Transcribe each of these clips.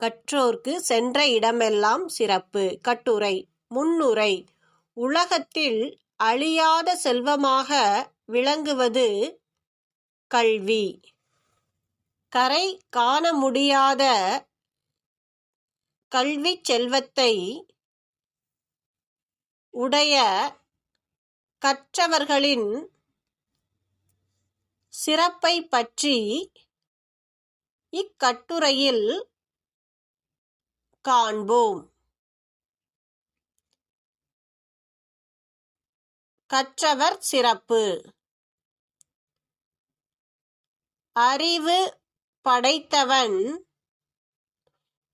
கற்றோர்க்கு சென்ற இடமெல்லாம் சிறப்பு. கட்டுரை முன்னுரை உலகத்தில் அழியாத செல்வமாக விளங்குவது கல்வி. கரை காண முடியாத கல்வி செல்வத்தை உடைய கற்றவர்களின் சிறப்பை பற்றி இக்கட்டுரையில் காண்போம். கற்றவர் சிறப்பு அறிவு படைத்தவன்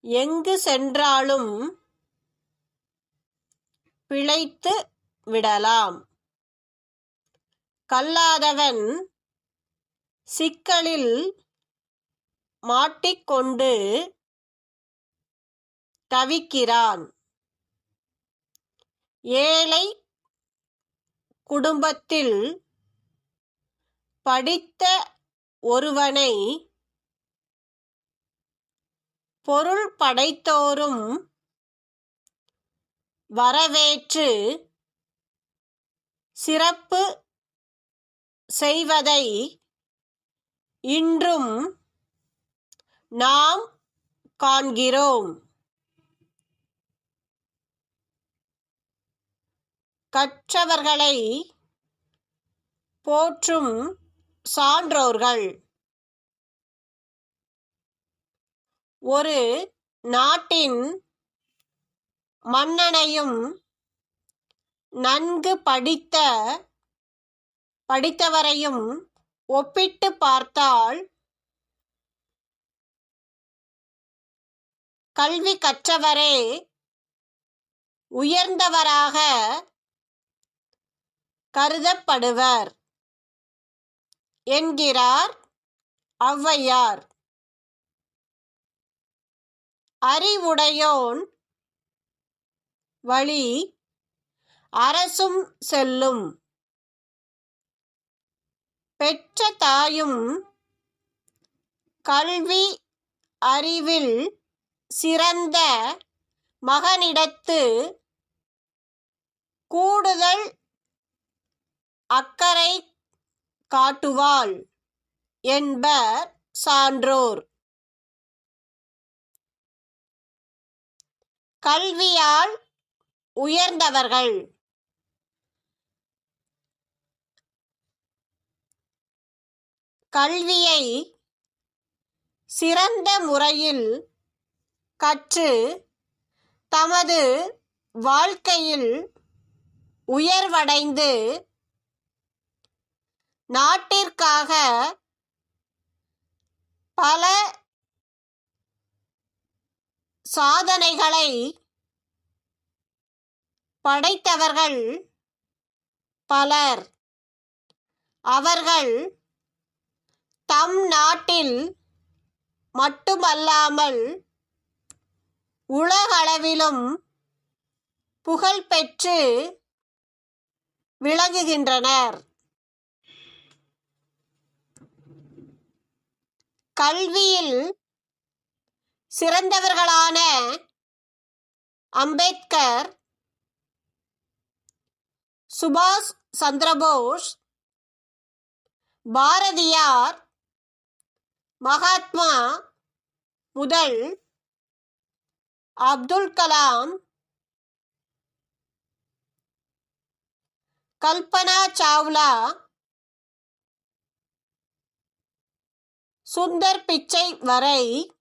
எங்கு சென்றாலும் பிழைத்து விடலாம். கல்லாதவன் சிக்கலில் மாட்டிக்கொண்டு தவிக்கிறான். ஏழை குடும்பத்தில் படித்த ஒருவனை பொருள் படைத்தோரும் வரவேற்று சிறப்பு செய்வதை இன்றும் நாம் காண்கிறோம். கற்றவர்களை போற்றும் சான்றோர்கள். ஒரு நாட்டின் மன்னனையும் நன்கு படித்த படித்தவரையும் ஒப்பிட்டு பார்த்தால் கல்வி கற்றவரே உயர்ந்தவராக கருதப்படுவர் என்கிறார் ஔவையார். அறிவுடையோன் வழி அரசும் செல்லும். பெற்ற தாயும் கல்வி அறிவில் சிறந்த மகனிடத்து கூடுதல் அக்கறை காட்டுவாள் என்பர் சான்றோர். கல்வியால் உயர்ந்தவர்கள் கல்வியை சிறந்த முறையில் கற்று தமது வாழ்க்கையில் உயர்வடைந்து நாட்டிற்காக பல சாதனைகளை படைத்தவர்கள் பலர். அவர்கள் தம் நாட்டில் மட்டுமல்லாமல் உலகளவிலும் புகழ்பெற்று விளங்குகின்றனர். கல்வியில் சிறந்தவர்களான அம்பேத்கர் சுபாஷ் சந்திரபோஸ் பாரதியார் மகாத்மா முதல் அப்துல் கலாம் கல்பனா சாவ்லா சுந்தர் பிச்சை வரை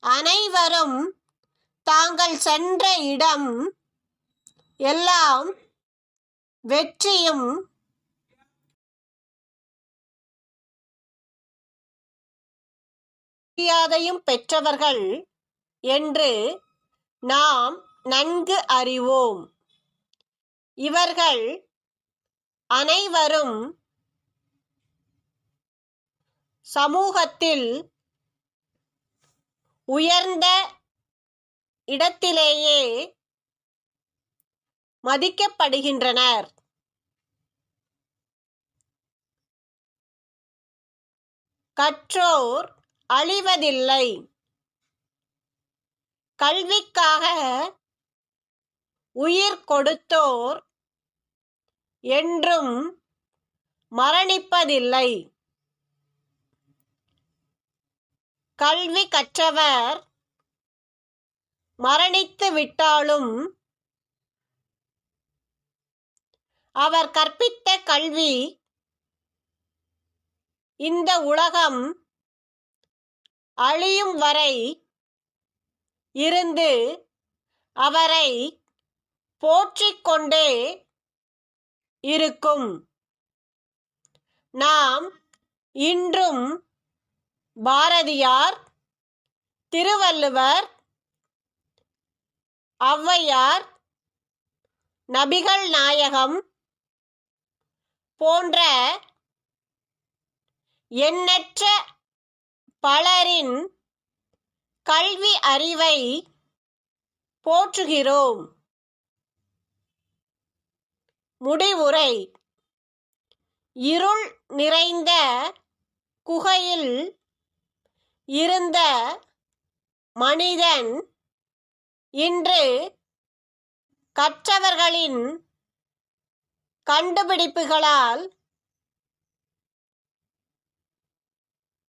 அனைவரும் தாங்கள் சென்ற இடம் எல்லாம் வெற்றியும் மரியாதையும் பெற்றவர்கள் என்று நாம் நன்கு அறிவோம். இவர்கள் அனைவரும் சமூகத்தில் உயர்ந்த இடத்திலேயே மதிக்கப்படுகின்றனர். கற்றோர் அழிவதில்லை கல்விக்காக உயிர் கொடுத்தோர் என்றும் மரணிப்பதில்லை கல்வி கற்றவர் மரணித்து விட்டாலும் அவர் கற்பித்த கல்வி இந்த உலகம் அழியும் வரை இருந்து அவரை போற்றிக்கொண்டே இருக்கும். நாம் இன்றும் பாரதியார் திருவள்ளுவர் ஔவையார் நபிகள் நாயகம் போன்ற எண்ணற்ற பலரின் கல்வி அறிவை போற்றுகிறோம். முடிவுரை. இருள் நிறைந்த குகையில் இருந்த மனிதன் இன்று கற்றவர்களின் கண்டுபிடிப்புகளால்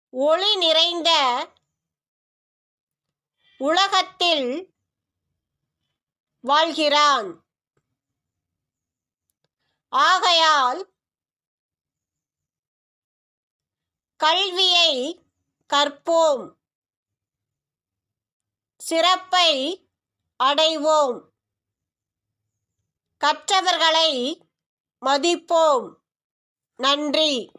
ஒளி நிறைந்த உலகத்தில் வாழ்கிறான். ஆகையால் கல்வியை கற்போம். சிறப்பை அடைவோம். கற்றவர்களை மதிப்போம். நன்றி.